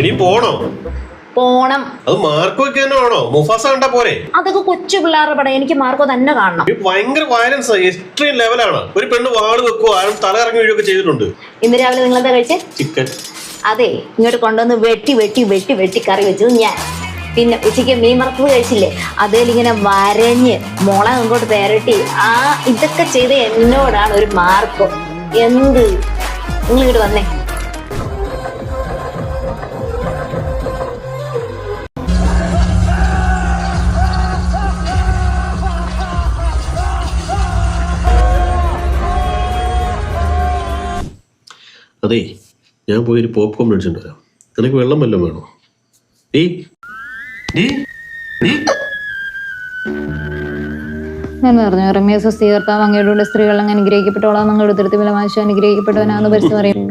ഇനി പോണോ? പോണം. അത് മാർക്ക് തന്നെ മുഫാസ കണ്ട പോരെ? അതൊക്കെ കൊച്ചു പിള്ളേരുടെ പടം. എനിക്ക് മാർക്കോ തന്നെ കാണണം. ഭയങ്കര വയലൻസ് എക്സ്ട്രീം ലെവലാണ് ഒരു പെണ്ണ് വാൾ വെക്കുവോ? ആരും തല ഇറങ്ങി വീഴുകയൊക്കെ ചെയ്തിട്ടുണ്ട്. ഇന്ന് രാവിലെ നിങ്ങൾ എന്താ കഴിച്ചേ? ചിക്കൻ അതെ ഇങ്ങോട്ട് കൊണ്ടുവന്ന് വെട്ടി വെട്ടി വെട്ടി വെട്ടി കറി ഞാൻ. പിന്നെ ഉച്ചയ്ക്ക് മീൻ വറുത്തത് കഴിച്ചില്ലേ? അതിലിങ്ങനെ വരഞ്ഞ് മുളക് ഇങ്ങോട്ട് പെരട്ടി. ആ ഇതൊക്കെ ചെയ്ത എന്നോടാണ് ഒരു മാർക്കോ. എന്ത്? നിങ്ങൾ ഇങ്ങോട്ട് വന്നേ. അതേ ഞാൻ പോയി ഒരു പോപ്കോൺ മേടിച്ചിട്ട് വരാം. നിനക്ക് വെള്ളം വല്ലതും വേണോ? ഡീ ഡീ പറഞ്ഞു റമ്യ സ്വസ്ഥീകർത്താവ് അങ്ങയുടെ സ്ത്രീകൾ അങ്ങ് അനുഗ്രഹിക്കപ്പെട്ടോളാം നിങ്ങളുടെ ഉത്തരത്തിൽ വിലമാശം അനുഗ്രഹിക്കപ്പെട്ടവനാന്ന് പരിസ്ഥിതി പറയുന്നു.